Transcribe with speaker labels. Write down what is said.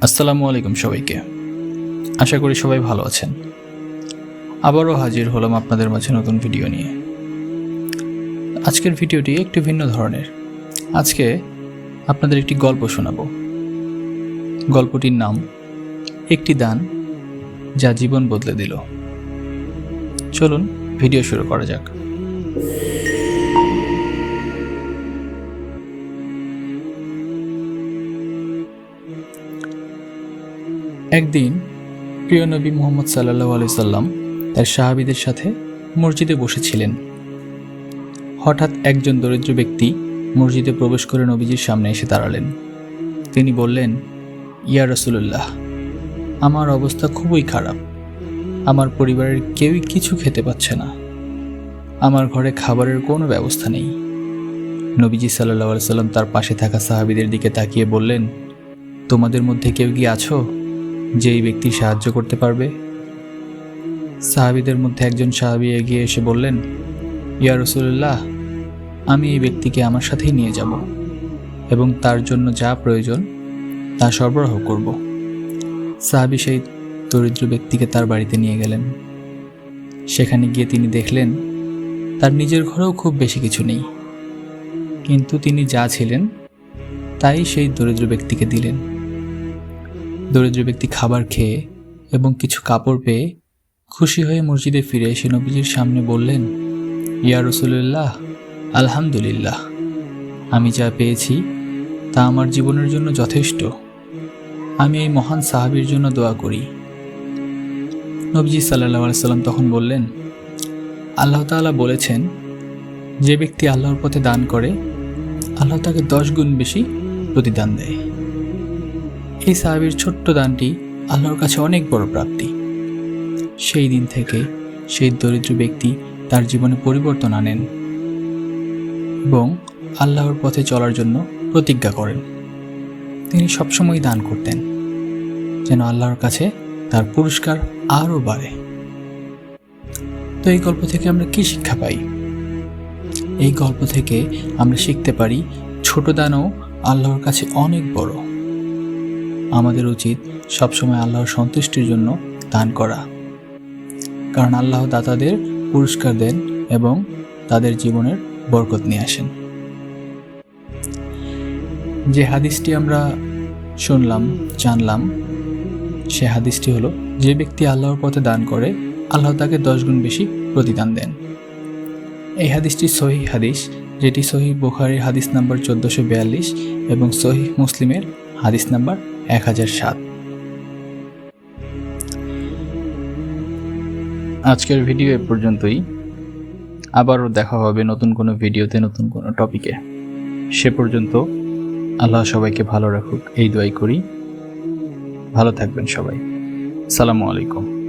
Speaker 1: আসসালামু আলাইকুম সবাইকে। আশা করি সবাই ভালো আছেন। আবারও হাজির হলাম আপনাদের মাঝে নতুন ভিডিও নিয়ে। আজকের ভিডিওটি একটু ভিন্ন ধরনের। আজকে আপনাদের একটি গল্প শোনাবো। গল্পটির নাম, একটি দান যা জীবন বদলে দিল। চলুন, ভিডিও শুরু করা যাক। একদিন প্রিয় নবী মোহাম্মদ সাল্লাহ আলি সাল্লাম তার সাহাবিদের সাথে মসজিদে বসেছিলেন। হঠাৎ একজন দরিদ্র ব্যক্তি মসজিদে প্রবেশ করে নবীজির সামনে এসে দাঁড়ালেন। তিনি বললেন, ইয়া রসুল্লাহ আমার অবস্থা খুবই খারাপ। আমার পরিবারের কেউই কিছু খেতে পাচ্ছে না। আমার ঘরে খাবারের কোনো ব্যবস্থা নেই। নবীজি সাল্লাহ সাল্লাম তার পাশে থাকা সাহাবিদের দিকে তাকিয়ে বললেন, তোমাদের মধ্যে কেউ কি আছো? যে এই ব্যক্তি সাহায্য করতে পারবে। সাহাবিদের মধ্যে একজন সাহাবি এগিয়ে এসে বললেন, ইয়া রসুল্লাহ আমি এই ব্যক্তিকে আমার সাথেই নিয়ে যাব এবং তার জন্য যা প্রয়োজন তা সরবরাহ করব। সাহাবি সেই দরিদ্র ব্যক্তিকে তার বাড়িতে নিয়ে গেলেন। সেখানে গিয়ে তিনি দেখলেন, তার নিজের ঘরেও খুব বেশি কিছু নেই। কিন্তু তিনি যা ছিলেন, তাই সেই দরিদ্র ব্যক্তিকে দিলেন। দরিদ্র ব্যক্তি খাবার খেয়ে এবং কিছু কাপড় পেয়ে খুশি হয়ে মসজিদে ফিরে এসে নবীজির সামনে বললেন, ইয়া রসুল্লাহ আলহামদুলিল্লাহ। আমি যা পেয়েছি তা আমার জীবনের জন্য যথেষ্ট। আমি এই মহান সাহাবির জন্য দোয়া করি। নবীজি সাল্লাহ সাল্লাম তখন বললেন, আল্লাহ তাআলা বলেছেন, যে ব্যক্তি আল্লাহর পথে দান করে, আল্লাহ তাকে দশ গুণ বেশি প্রতিদান দেয়। এই সাহাবির ছোট্ট দানটি আল্লাহর কাছে অনেক বড় প্রাপ্তি। সেই দিন থেকে সেই দরিদ্র ব্যক্তি তার জীবনে পরিবর্তন আনেন এবং আল্লাহর পথে চলার জন্য প্রতিজ্ঞা করেন। তিনি সবসময় দান করতেন যেন আল্লাহর কাছে তার পুরস্কার আরও বাড়ে। তো এই গল্প থেকে আমরা কি শিক্ষা পাই? এই গল্প থেকে আমরা শিখতে পারি ছোট দানও আল্লাহর কাছে অনেক বড়। আমাদের উচিত সবসময় আল্লাহর সন্তুষ্টির জন্য দান করা। কারণ আল্লাহ দাতাদের পুরস্কার দেন এবং তাদের জীবনের বরকত নিয়ে আসেন। যে হাদিসটি আমরা শুনলাম, জানলাম, সে হাদিসটি হলো, যে ব্যক্তি আল্লাহর পথে দান করে, আল্লাহ তাকে দশ গুণ বেশি প্রতিদান দেন। এই হাদিসটি সহি হাদিস, যেটি সহি বুখারির হাদিস নাম্বার চোদ্দোশো বিয়াল্লিশ এবং সহি মুসলিমের হাদিস নাম্বার এক হাজার সাত। আজকের ভিডিও এ পর্যন্তই। আবারও দেখা হবে নতুন কোনো ভিডিওতে নতুন কোনো টপিকে। সে পর্যন্ত আল্লাহ সবাইকে ভালো রাখুক, এই দোয়াই করি। ভালো থাকবেন সবাই। সালামু আলাইকুম।